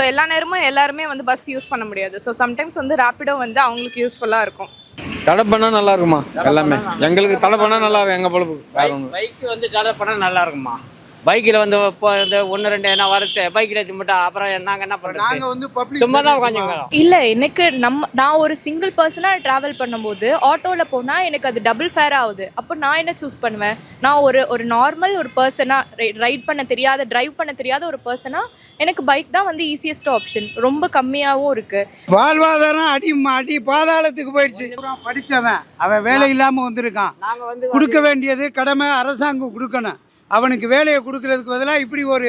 So எல்லா நேரமும் எல்லாருமே வந்து பஸ் யூஸ் பண்ண முடியாது. ஸோ சம்டைம்ஸ் வந்து ரேப்பிடோ வந்து அவங்களுக்கு யூஸ்ஃபுல்லாக இருக்கும். தடை பண்ணா நல்லா இருக்குமா? எல்லாமே. எங்களுக்கு தடை பண்ணா நல்லா இருக்கும். எங்க பொழப்பு வேற ஒண்ணு பைக் வந்து தடை பண்ணால் நல்லா இருக்குமா? பைக்கில் வந்து இப்போ இந்த ஒன்று ரெண்டு என்ன வரது? பைக்கில் மட்டும் அப்புறம் நாங்கள் என்ன பண்ணுறது நாங்கள் வந்து பப்ளிக் சும்மா தான் உட்காந்துக்கிறோம் இல்லை எனக்கு நம்ம நான் ஒரு சிங்கிள் பர்சனாக ட்ராவல் பண்ணும்போது ஆட்டோவில் போனால் எனக்கு அது டபுள் ஃபேர் ஆகுது. அப்போ நான் என்ன சூஸ் பண்ணுவேன்? நான் ஒரு ஒரு நார்மல் ஒரு பர்சனாக ரைட் பண்ண தெரியாத டிரைவ் பண்ண தெரியாத ஒரு பர்சனாக எனக்கு பைக் தான் வந்து ஈஸியஸ்ட் ஆப்ஷன் ரொம்ப கம்மியாகவும் இருக்குது வாழ்வாதாரம் அடி அடி பாதாளத்துக்கு போயிடுச்சு. படித்தவன் அவன் வேலை இல்லாமல் வந்திருக்கான். நாங்கள் வந்து கொடுக்க வேண்டியது கடமை அரசாங்கம் கொடுக்கணும். அவனுக்கு வேலையை கொடுக்கறதுக்கு பதிலாக இப்படி ஒரு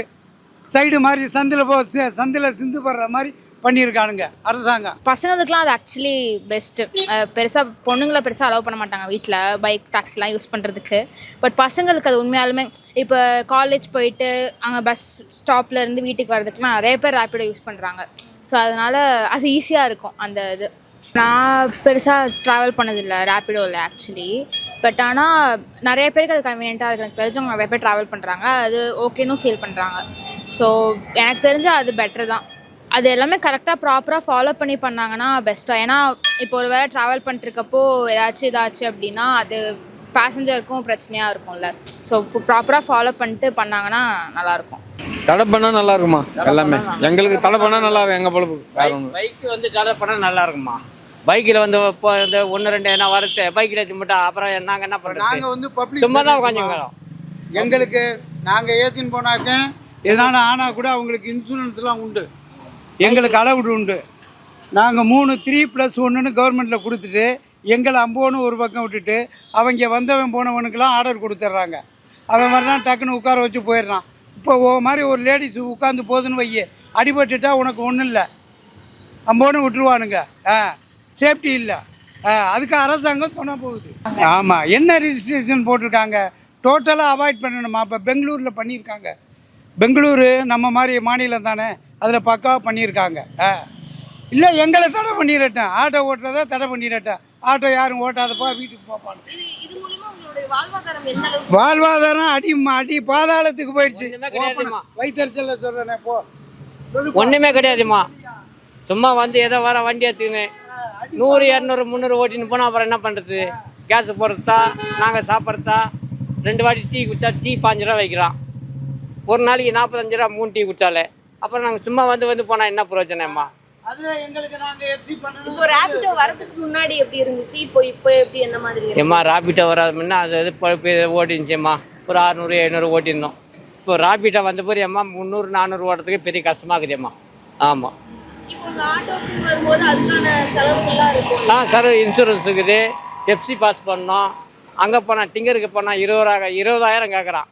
சைடு மாதிரி சந்தில் போ சந்தில் சிந்து படுற மாதிரி பண்ணியிருக்கானுங்க அரசாங்கம். பசங்களுக்குலாம் அது ஆக்சுவலி பெஸ்ட்டு பெருசாக பொண்ணுங்களை பெருசாக அலோவ் பண்ண மாட்டாங்க வீட்டில் பைக் டாக்ஸிலாம் யூஸ் பண்ணுறதுக்கு பட் பசங்களுக்கு அது உண்மையாலுமே இப்போ காலேஜ் போயிட்டு அங்கே பஸ் ஸ்டாப்ல இருந்து வீட்டுக்கு வர்றதுக்குலாம் நிறைய பேர் ரேப்பிடோ யூஸ் பண்ணுறாங்க ஸோ அதனால் அது ஈஸியாக இருக்கும் அந்த இது. நான் பெருசாக ட்ராவல் பண்ணதில்லை ரேப்பிடோவில் ஆக்சுவலி பட் ஆனால் நிறைய பேருக்கு அது கன்வீனியண்ட்டாக இருக்குது எனக்கு தெரிஞ்சவங்க நிறைய பேர் ட்ராவல் பண்ணுறாங்க அது ஓகேன்னு ஃபீல் பண்ணுறாங்க ஸோ எனக்கு தெரிஞ்சு அது பெட்டர் தான். அது எல்லாமே கரெக்டாக ப்ராப்பராக ஃபாலோ பண்ணி பண்ணாங்கன்னா பெஸ்ட்டாக ஏன்னா இப்போ ஒரு வேளை ட்ராவல் பண்ணிருக்கப்போ ஏதாச்சும் இதாச்சு அப்படின்னா அது பேசஞ்சருக்கும் பிரச்சனையாக இருக்கும்ல. ஸோ ப்ராப்பராக ஃபாலோ பண்ணிட்டு பண்ணாங்கன்னா நல்லாயிருக்கும். தடை பண்ணா நல்லா இருக்குமா எல்லாமே எங்களுக்கு தடை பண்ணா நல்லா இருக்கும் எங்க பொழப்பு வேற ஒண்ணு பைக் வந்து தடை பண்ணால் நல்லா இருக்குமா பைக்கில் வந்து இப்போ இந்த ஒன்று ரெண்டு என்ன வரது? பைக்கில் மட்டும் அப்புறம் நாங்கள் என்ன பண்ணுறது நாங்கள் வந்து பப்ளிக் சும்மா தான் உட்காந்துக்கிறோம் எங்களுக்கு நாங்கள் ஏற்றின்னு போனாக்க எதனால ஆனால் கூட அவங்களுக்கு இன்சூரன்ஸ்லாம் உண்டு. எங்களுக்கு அளவுடு உண்டு. நாங்கள் மூணு த்ரீ ப்ளஸ் ஒன்றுன்னு கவர்மெண்ட்டில் கொடுத்துட்டு எங்களை அம்போன்னு ஒரு பக்கம் விட்டுட்டு அவங்க வந்தவன் போனவனுக்கெல்லாம் ஆர்டர் கொடுத்துட்றாங்க அவன் வரலாம் டக்குன்னு உட்கார வச்சு போயிடுறான். இப்போ ஓ மாதிரி ஒரு லேடிஸ் உட்காந்து போகுதுன்னு வையே. அடிபட்டுட்டா உனக்கு ஒன்றும் இல்லை. அம்போன்னு விட்டுருவானுங்க. ஆ. சேஃப்டி இல்லை. அதுக்கு அரசாங்கம் துணை போகுது. ஆமாம் என்ன ரிஜிஸ்ட்ரேஷன் போட்டிருக்காங்க? டோட்டலாக அவாய்ட் பண்ணணுமா? இப்போ பெங்களூரில் பண்ணியிருக்காங்க. பெங்களூரு நம்ம மாதிரி மாநிலம் தானே அதில் பக்காவாக பண்ணியிருக்காங்க. ஆ. இல்லை எங்களை தடை பண்ணிடட்டேன் ஆட்டோ ஓட்டுறதை தடை பண்ணிடட்டேன் ஆட்டோ யாரும் ஓட்டாதப்பா வீட்டுக்கு போப்பாங்க. வாழ்வாதாரம் அடி அடி பாதாளத்துக்கு போயிடுச்சு. வயிற்றுச்சல சொல்கிறேனே போ. ஒன்றுமே கிடையாதும்மா சும்மா வந்து ஏதோ வர வண்டி எடுத்துக்கின்னு நூறு இரநூறு முந்நூறு ஓட்டின்னு போனால் அப்புறம் என்ன பண்ணுறது கேஸ் போடுறதா? நாங்கள் சாப்பிட்றதா? ரெண்டு வாட்டி டீ குடிச்சா டீ பாஞ்சு ரூபா வைக்கிறோம் ஒரு நாளைக்கு நாற்பத்தஞ்சு ரூபா மூணு டீ குடிச்சாலே. அப்புறம் நாங்கள் சும்மா வந்து வந்து போனால் என்ன பிரயோஜனம்மா? அதில் எங்களுக்கு நாங்கள் எஃப்சி பண்ணணும். இப்போ ரேபிடோ வரதுக்கு முன்னாடி எப்படி இருந்துச்சு? இப்போ இப்போ எப்படி என்ன மாதிரி? ஏம்மா ராபிட்டோ வராது முன்ன அது இது பழுப்பு ஓட்டிருந்துச்சேம்மா ஒரு அறநூறு எழுநூறு ஓட்டியிருந்தோம் இப்போ ராபிட்டோ வந்த பிறகு அம்மா முந்நூறு நானூறு ஓட்டுறதுக்கு பெரிய கஷ்டமாக இருக்குதும்மா. ஆமாம் ஆ சார் இன்சூரன்ஸ் இருக்குது. எஃப்சி பாஸ் பண்ணோம். அங்கே போனால் டிங்கருக்கு போனால் இருபதாயிரம் இருபதாயிரம் கேட்குறான்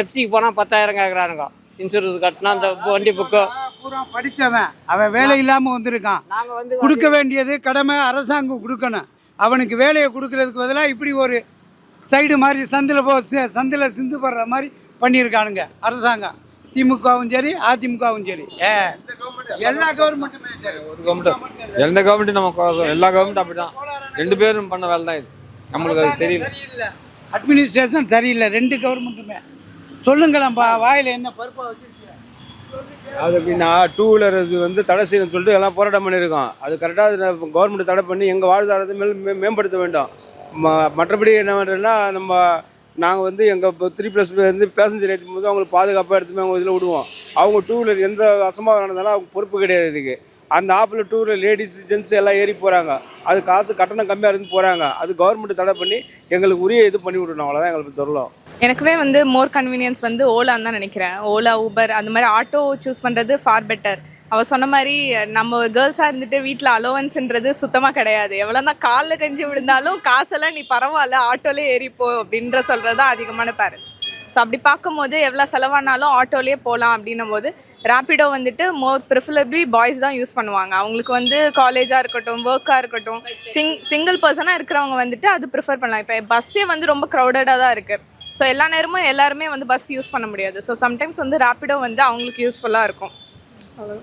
எஃப்சிக்கு போனால் பத்தாயிரம் கேட்குறானுங்க இன்சூரன்ஸ் கட்டினா அந்த வண்டி புக்கு. பூரா படித்தவன் அவன் வேலை இல்லாமல் வந்திருக்கான். நாங்கள் வந்து கொடுக்க வேண்டியது கடமை அரசாங்கம் கொடுக்கணும். அவனுக்கு வேலையை கொடுக்கறதுக்கு பதிலாக இப்படி ஒரு சைடு மாதிரி சந்தில் போ சந்தில் சிந்து படுற மாதிரி பண்ணியிருக்கானுங்க அரசாங்கம். திமுகவும் சரி அதிமுகவும் சரி. எல்லா கவர்மெண்ட்டுமே சரி. ஒரு கவர்மெண்ட் எந்த கவர்மெண்ட் நம்ம எல்லா கவர்மெண்ட் அப்படிதான். ரெண்டு பேரும் பண்ண வேலை தான் இது. நம்மளுக்கு அது சரியில்லை. அட்மினிஸ்ட்ரேஷன் சரியில்லை. ரெண்டு கவர்மெண்ட்டுமே சொல்லுங்களேன்ப்பா வாயில் என்ன பருப்பா வச்சிருக்கீங்க? அது எப்படின்னா டூ வீலர் இது வந்து தடை செய்யணும்னு சொல்லிட்டு எல்லாம் போராட்டம் பண்ணியிருக்கோம். அது கரெக்டாக கவர்மெண்ட் தடை பண்ணி எங்கள் வாழ்வாதாரத்தை மேல் மே- மேம்படுத்த வேண்டும். ம- மற்றபடி என்ன பண்ணுறதுன்னா நம்ம நாங்கள் வந்து எங்கள் த்ரீ ப்ளஸ் வந்து பேசஞ்சர் ஏற்றும் போது அவங்களுக்கு பாதுகாப்பாக எடுத்துமே அவங்க இதில் விடுவோம். அவங்க டூ வீலர் எந்த அசம்பாவம் நடந்தாலும் அவங்க பொறுப்பு கிடையாது இதுக்கு. அந்த ஆப்பில் டூ வீலர் லேடிஸ் ஜென்ஸ் எல்லாம் ஏறி போகிறாங்க அது காசு கட்டணம் கம்மியாக இருந்து போகிறாங்க அது கவர்மெண்ட் தடை பண்ணி எங்களுக்கு உரிய இது பண்ணி விடணும். அவ்வளோதான் எங்களுக்கு சொல்லலாம் எனக்குமே வந்து மோர் கன்வீனியன்ஸ் வந்து ஓலான்னு தான் நினைக்கிறேன். ஓலா ஊபர் அந்த மாதிரி ஆட்டோ சூஸ் பண்ணுறது ஃபார் பெட்டர் அவள் சொன்ன மாதிரி நம்ம கேர்ள்ஸாக இருந்துட்டு வீட்டில் அலோவன்ஸ்ன்றது சுத்தமாக கிடையாது. எவ்வளோ தான் காலில் கஞ்சி விழுந்தாலும் காசெல்லாம் நீ பரவாயில்ல ஆட்டோலே ஏறிப்போ அப்படின்ற சொல்கிறது தான் அதிகமான பேரண்ட்ஸ் ஸோ அப்படி பார்க்கும்போது எவ்வளோ செலவானாலும் ஆட்டோலேயே போகலாம் அப்படின்னும் போது ரேப்பிடோ வந்துட்டு மோர் ப்ரிஃபரபிளி பாய்ஸ் தான் யூஸ் பண்ணுவாங்க. அவங்களுக்கு வந்து காலேஜாக இருக்கட்டும் ஒர்க்காக இருக்கட்டும் சிங் சிங்கிள் பர்சனாக இருக்கிறவங்க வந்துட்டு அது ப்ரிஃபர் பண்ணலாம். இப்போ பஸ்ஸே வந்து ரொம்ப க்ரௌடடாக தான் இருக்குது ஸோ எல்லா நேரமும் எல்லாருமே வந்து பஸ் யூஸ் பண்ண முடியாது. ஸோ சம்டைம்ஸ் வந்து ரேப்பிடோ வந்து அவங்களுக்கு யூஸ்ஃபுல்லாக இருக்கும். அவ்வளோ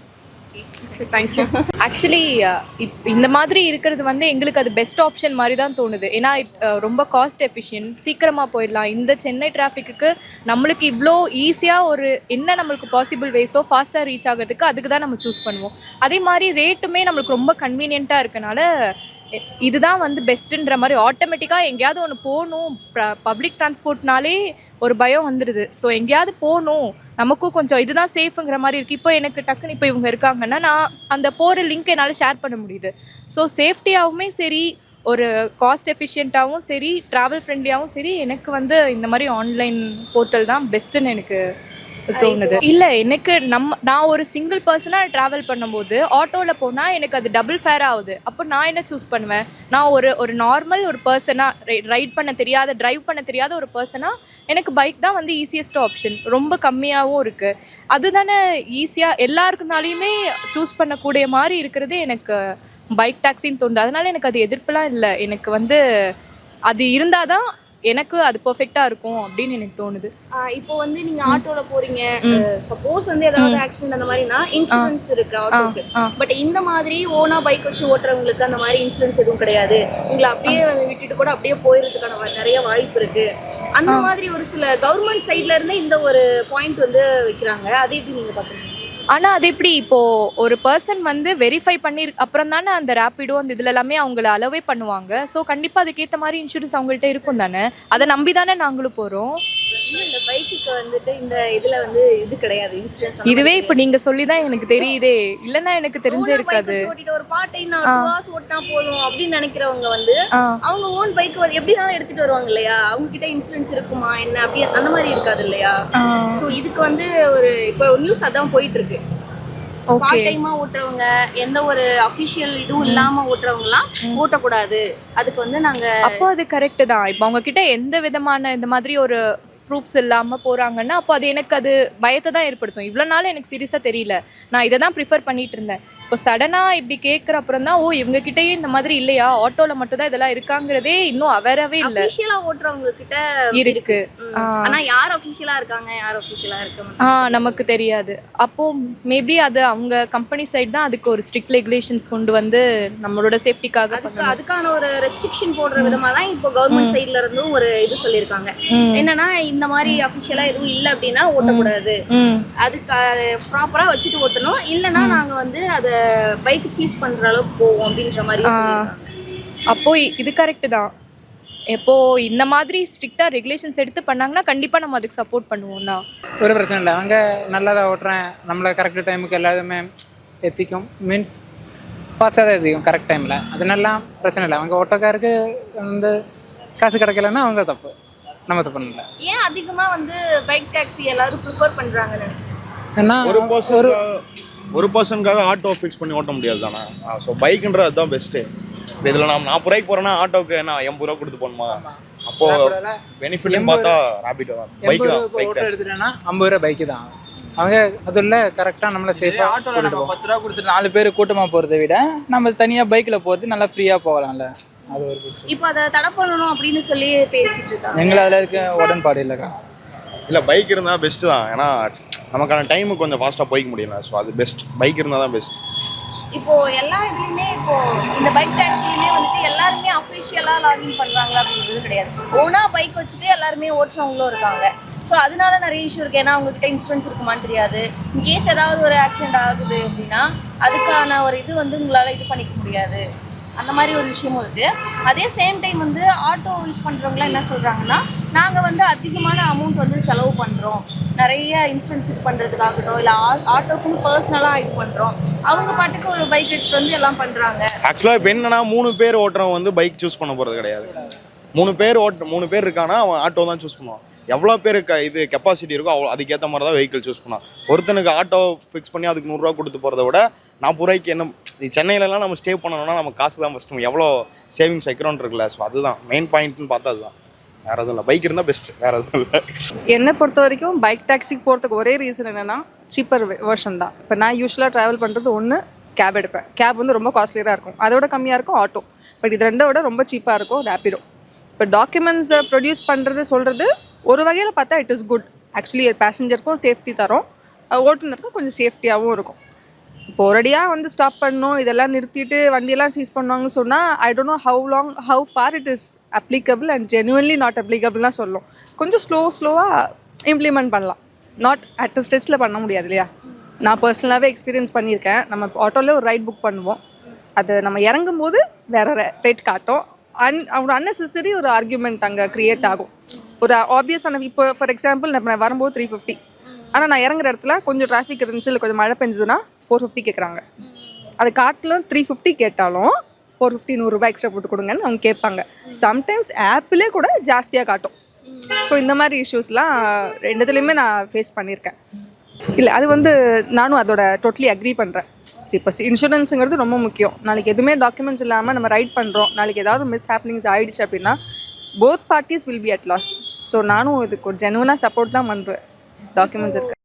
தேங்க்யூ uh, ஆக்சுவலி இந்த மாதிரி இருக்கிறது வந்து எங்களுக்கு அது பெஸ்ட் ஆப்ஷன் மாதிரி தான் தோணுது. ஏன்னா ரொம்ப காஸ்ட் எஃபிஷியன்ட் சீக்கிரமாக போயிடலாம். இந்த சென்னை டிராஃபிக்கு நம்மளுக்கு இவ்வளோ ஈஸியாக ஒரு என்ன நம்மளுக்கு பாசிபிள் வேஸோ ஃபாஸ்ட்டாக ரீச் ஆகிறதுக்கு அதுக்கு தான் நம்ம சூஸ் பண்ணுவோம். அதே மாதிரி ரேட்டுமே நம்மளுக்கு ரொம்ப கன்வீனியண்ட்டாக இருக்கனால இதுதான் வந்து பெஸ்ட்டுன்ற மாதிரி ஆட்டோமேட்டிக்காக எங்கேயாவது ஒன்று போகணும். பப்ளிக் டிரான்ஸ்போர்ட்னாலே ஒரு பயம் வந்துடுது ஸோ எங்கேயாவது போகணும் நமக்கும் கொஞ்சம் இதுதான் சேஃபுங்கிற மாதிரி இருக்குது இப்போ எனக்கு டக்குன்னு இப்போ இவங்க இருக்காங்கன்னா நான் அந்த போகிற லிங்க் என்னால் ஷேர் பண்ண முடியுது. ஸோ சேஃப்டியாகவுமே சரி ஒரு காஸ்ட் எஃபிஷியண்ட்டாகவும் சரி ட்ராவல் ஃப்ரெண்ட்லியாகவும் சரி எனக்கு வந்து இந்த மாதிரி ஆன்லைன் போர்ட்டல் தான் பெஸ்ட்டுன்னு எனக்கு தோணுது. இல்லை எனக்கு நம்ம நான் ஒரு சிங்கிள் பர்சனாக ட்ராவல் பண்ணும்போது ஆட்டோவில் போனால் எனக்கு அது டபுள் ஃபேர் ஆகுது. அப்போ நான் என்ன சூஸ் பண்ணுவேன்? நான் ஒரு ஒரு நார்மல் ஒரு பர்சனாக ரைட் பண்ண தெரியாத டிரைவ் பண்ண தெரியாத ஒரு பர்சனாக எனக்கு பைக் தான் வந்து ஈஸியஸ்ட் ஆப்ஷன் ரொம்ப கம்மியாகவும் இருக்குது அதுதானே ஈஸியாக எல்லாருக்குனாலையுமே சூஸ் பண்ணக்கூடிய மாதிரி இருக்கிறது எனக்கு பைக் டாக்ஸின்னு தோணுது. அதனால எனக்கு அது எதிர்ப்புலாம் இல்லை. எனக்கு வந்து அது இருந்தால் தான் எனக்கு அது பர்ஃபெக்டாக இருக்கும் அப்படின்னு எனக்கு தோணுது. இப்போ வந்து நீங்க ஆட்டோல போறீங்க. சப்போஸ் வந்து ஏதாவது ஆக்சிடென்ட் அந்த மாதிரினா இன்சூரன்ஸ் இருக்கு ஆட்டோக்கு. பட் இந்த மாதிரி ஓனா பைக் வச்சு ஓட்டுறவங்களுக்கு அந்த மாதிரி இன்சூரன்ஸ் எதுவும் கிடையாது. உங்களை அப்படியே வந்து விட்டுட்டு கூட அப்படியே போயிருதுக்கான வா- நிறைய வாய்ப்பு இருக்கு. அந்த மாதிரி ஒரு சில கவர்மெண்ட் சைட்ல இருந்து இந்த ஒரு பாயிண்ட் வந்து வைக்கிறாங்க. அதை எப்படி நீங்க பாக்குறீங்க ஆனால் அது எப்படி? இப்போது ஒரு பர்சன் வந்து வெரிஃபை பண்ணி அப்புறம் தானே அந்த ரேப்பிடோ அந்த இதில் எல்லாமே அவங்கள அலோவே பண்ணுவாங்க. ஸோ கண்டிப்பாக அதுக்கேற்ற மாதிரி இன்சூரன்ஸ் அவங்கள்ட்ட இருக்கும் தானே? அதை நம்பி தானே நாங்களும் போகிறோம் இன்னும் இந்த பைக்குக்கு வந்துட்டு இந்த இதுல வந்து இது கிடையாது இன்சூரன்ஸ் இதுவே இப்போ நீங்கள் சொல்லி தான் எனக்கு தெரியுதே. இல்லைன்னா எனக்கு தெரிஞ்சே இருக்காது. ஒரு பார்ட் டைம் நான் ஹவர்ஸ் ஓட்டினா போதும் அப்படின்னு நினைக்கிறவங்க வந்து அவங்க ஓன் பைக் எப்படினாலும் எடுத்துட்டு வருவாங்க இல்லையா? அவங்க கிட்ட இன்சூரன்ஸ் இருக்குமா என்ன அப்படி அந்த மாதிரி இருக்காது இல்லையா? ஸோ இதுக்கு வந்து ஒரு இப்போ நியூஸ் அதான் போயிட்டு இருக்கு பார்ட் டைமா ஓட்டுறவங்க எந்த ஒரு அஃபிஷியல் இதுவும் இல்லாம ஓட்டுறவங்கலாம் ஓட்டக்கூடாது. அதுக்கு வந்து நாங்க அப்போ அது கரெக்டு தான். இப்போ அவங்க கிட்ட எந்த விதமான இந்த மாதிரி ஒரு ப்ரூஃப்ஸ் இல்லாமல் போகிறாங்கன்னா அப்போ அது எனக்கு அது பயத்தை தான் ஏற்படுத்தும். இவ்வளோ நாள் எனக்கு சீரியஸாக தெரியல. நான் இதை தான் ப்ரிஃபர் பண்ணிகிட்டு இருந்தேன். இப்போ சடனாக இப்படி கேட்குற அப்புறம் தான் ஓ இவங்க கிட்டயே இந்த மாதிரி இல்லையா? ஆட்டோவில் மட்டும் தான் இதெல்லாம் இருக்காங்கிறதே இன்னும் அவரவே இல்லை. அஃபிஷியலா ஓட்டுறவங்க கிட்ட இருக்கு. ம். ஆ. ஆனா யார் அஃபிஷியலா இருக்காங்க யார் அஃபிஷியலா இருக்க ஆ நமக்கு தெரியாது. அப்போ மேபி அது அவங்க கம்பெனி சைடு தான் அதுக்கு ஒரு ஸ்ட்ரிக்ட் ரெகுலேஷன்ஸ் கொண்டு வந்து நம்மளோட சேஃப்டிக்காக அதுக்கு அதுக்கான ஒரு ரெஸ்ட்ரிக்ஷன் போடுற விதமா தான் இப்போ கவர்மெண்ட் சைடுல இருந்தும் ஒரு இது சொல்லியிருக்காங்க. என்னன்னா இந்த மாதிரி அஃபிஷியலா எதுவும் இல்லை அப்படின்னா ஓட்டக்கூடாது. அதுக்கு ப்ராப்பரா வச்சுட்டு ஓட்டணும். இல்லைன்னா நாங்க வந்து அதை பைக் சீஸ் பண்ற அளவுக்கு போவோம் அப்படின்ற மாதிரி. அப்போ இது கரெக்டு தான். எப்போ இந்த மாதிரி ஸ்ட்ரிக்டாக ரெகுலேஷன்ஸ் எடுத்து பண்ணாங்கன்னா கண்டிப்பாக நம்ம அதுக்கு சப்போர்ட் பண்ணுவோம் தான். ஒரு பிரச்சனை இல்லை. அவங்க நல்லா தான் ஓட்டுறேன். நம்மளை கரெக்ட் டைமுக்கு எல்லாருமே எத்திக்கும். மீன்ஸ் ஃபாஸ்ட்டாக தான் எத்திக்கும் கரெக்ட் டைமில் அதனாலாம் பிரச்சனை இல்லை. அவங்க ஓட்டோக்காருக்கு வந்து காசு கிடைக்கலன்னா அவங்க தப்பு. நம்ம தப்பு இல்லை ஏன் அதிகமா வந்து பைக் டாக்ஸி எல்லாரும் ப்ரிஃபர் பண்றாங்கன்னு நினைக்கிறேன் ஏன்னா ஒரு ஒரு பர்சன் ஒரு பர்சனுக்காக ஆட்டோ ஃபிக்ஸ் பண்ணி ஓட்ட முடியாது தானே? ஸோ பைக்குன்றது அதுதான் பெஸ்ட்டு இப்போ இதில் நான் நாற்பது ரூபாய்க்கு போகிறேன்னா ஆட்டோக்கு என்ன எண்பது ரூபா கொடுத்து போகணுமா அப்போ பெனிஃபிட்னு பார்த்தா ராபிட்டோ தான். பைக் தான் பைக் எடுத்துட்டேன்னா ஐம்பது ரூபா பைக்கு தான். அவங்க அதில் கரெக்டாக நம்மளை சேஃபாக ஆட்டோவில் நம்ம பத்து ரூபா கொடுத்துட்டு நாலு பேர் கூட்டமாக போகிறத விட நம்ம தனியாக பைக்கில் போகிறது நல்லா ஃப்ரீயாக போகலாம்ல. அது ஒரு பெஸ்ட் இப்போ அதை தடை பண்ணணும் அப்படின்னு சொல்லி பேசிட்டு இருக்காங்க. எங்களை அதில் இருக்க உடன்பாடு இல்லைக்கா. இல்லை பைக் இருந்தால் பெஸ்ட்டு தான். ஏன்னா நமக்கான டைமுக்கு கொஞ்சம் ஃபாஸ்ட்டாக போய்க்க முடியல. ஸோ அது பெஸ்ட் பைக் இருந்தால் தான் பெஸ்ட் இப்போ எல்லா இதுலயுமே இப்போ இந்த பைக் டாக்ஸிலுமே வந்துட்டு எல்லாருமே அஃபிஷியலா லாகின் பண்றாங்க அப்படின்றது கிடையாது. ஓனா பைக் வச்சுட்டு எல்லாருமே ஓட்டுறவங்களும் இருக்காங்க. ஸோ அதனால நிறைய இஷ்யூ இருக்கு. ஏன்னா அவங்ககிட்ட இன்சூரன்ஸ் இருக்குமான்னு தெரியாது. இன்கேஸ் ஏதாவது ஒரு ஆக்சிடென்ட் ஆகுது அப்படின்னா அதுக்கான ஒரு இது வந்து உங்களால இது பண்ணிக்க முடியாது. அந்த மாதிரி ஒரு விஷயமும் இருக்குது அதே சேம் டைம் வந்து ஆட்டோ யூஸ் பண்ணுறவங்களாம் என்ன சொல்கிறாங்கன்னா நாங்கள் வந்து அதிகமான அமௌண்ட் வந்து செலவு பண்ணுறோம் நிறைய இன்சூரன்ஸ் இது பண்ணுறதுக்காகட்டும் இல்லை ஆட்டோக்குன்னு பர்சனலாக இது பண்ணுறோம் அவங்க பாட்டுக்கு ஒரு பைக் எடுத்துட்டு வந்து எல்லாம் பண்ணுறாங்க ஆக்சுவலாக இப்போ என்னன்னா மூணு பேர் ஓட்டுறவங்க வந்து பைக் சூஸ் பண்ண போகிறது கிடையாது. மூணு பேர் ஓட்ட மூணு பேர் இருக்கானா அவன் ஆட்டோ தான் சூஸ் பண்ணுவான். எவ்வளோ பேர் க இது கெப்பாசிட்டி இருக்கோ அவ்வளோ அதுக்கேற்ற மாதிரி தான் வெஹிக்கிள் சூஸ் பண்ணலாம் ஒருத்தனுக்கு ஆட்டோ ஃபிக்ஸ் பண்ணி அதுக்கு நூறுரூவா கொடுத்து போகிறத விட நாற்பது ரூபாய்க்கு என்ன சென்னையிலலாம் நம்ம ஸ்டே பண்ணணும்னா நம்ம காசு தான் ஃபஸ்ட்டு எவ்வளோ சேவிங்ஸ் வைக்கிறோன்னு இருக்குல்ல ஸோ அதுதான் மெயின் பாயிண்ட்னு பார்த்தா அதுதான். வேறு எதுவும் இல்லை. பைக் இருந்தால் பெஸ்ட் வேறு எதுவும் இல்லை. என்னை பொறுத்த வரைக்கும் பைக் டாக்ஸிக்கு போகிறதுக்கு ஒரே ரீசன் என்னென்னா சீப்பர் வேர்ஷன் தான். இப்போ நான் யூஸ்வலாக ட்ராவல் பண்ணுறது ஒன்று கேப் எடுப்பேன். கேப் வந்து ரொம்ப காஸ்ட்லியராக இருக்கும். அதோட கம்மியாக இருக்கும் ஆட்டோ பட் இது ரெண்டை விட ரொம்ப சீப்பாக இருக்கும் ரேப்பிடோ இப்போ டாக்குமெண்ட்ஸை ப்ரொடியூஸ் பண்ணுறது சொல்கிறது ஒரு வகையில் பார்த்தா இட் இஸ் குட் ஆக்சுவலி பேசஞ்சருக்கும் சேஃப்டி தரும். ஓட்டுநருக்கும் கொஞ்சம் சேஃப்டியாகவும் இருக்கும். இப்போ ஒரடியாக வந்து ஸ்டாப் பண்ணோம் இதெல்லாம் நிறுத்திட்டு வண்டியெல்லாம் சீஸ் பண்ணுவாங்கன்னு சொன்னால் I don't know how long how far it is applicable and genuinely not applicable தான் சொல்லும். கொஞ்சம் ஸ்லோ ஸ்லோவாக இம்ப்ளிமெண்ட் பண்ணலாம். நாட் அட் ஸ்டெச்சில் பண்ண முடியாது இல்லையா? நான் பர்சனலாகவே எக்ஸ்பீரியன்ஸ் பண்ணியிருக்கேன். நம்ம ஆட்டோவில் ஒரு ரைட் புக் பண்ணுவோம். அது நம்ம இறங்கும் போது வேற ரேட் காட்டும். அன் ஒரு அன்னெசரி ஒரு ஆர்கியூமெண்ட் அங்கே க்ரியேட் ஆகும். ஒரு ஆப்வியஸான இப்போ ஃபார் எக்ஸாம்பிள் நம்ம வரும்போது த்ரீ ஃபிஃப்டி ஆனால் நான் இறங்குற இடத்துல கொஞ்சம் டிராஃபிக் இருந்துச்சு இல்லை கொஞ்சம் மழை பெஞ்சதுன்னா ஃபோர் ஃபிஃப்டி கேட்குறாங்க அது காட்டிலும் த்ரீ ஃபிஃப்டி கேட்டாலும் ஃபோர் ஃபிஃப்டி நூறுரூபா எக்ஸ்ட்ரா போட்டு கொடுங்கன்னு அவங்க கேட்பாங்க. சம்டைம்ஸ் ஆப்பிலே கூட ஜாஸ்தியாக காட்டும். ஸோ இந்த மாதிரி இஷ்யூஸ்லாம் ரெண்டுத்துலேயுமே நான் ஃபேஸ் பண்ணியிருக்கேன். இல்லை அது வந்து நானும் அதோட டோட்டலி அக்ரி பண்ணுறேன் இப்போ இன்சூரன்ஸுங்கிறது ரொம்ப முக்கியம். நாளைக்கு எதுவுமே டாக்குமெண்ட்ஸ் இல்லாமல் நம்ம ரைட் பண்ணுறோம் நாளைக்கு ஏதாவது மிஸ் ஹேப்பனிங்ஸ் ஆகிடுச்சு அப்படின்னா both parties will be at loss so நானும் இதுக்கு ஒரு ஜெனுவனாக சப்போர்ட் தான் பண்ணுறேன் டாக்குமெண்ட்ஸ் இருக்கு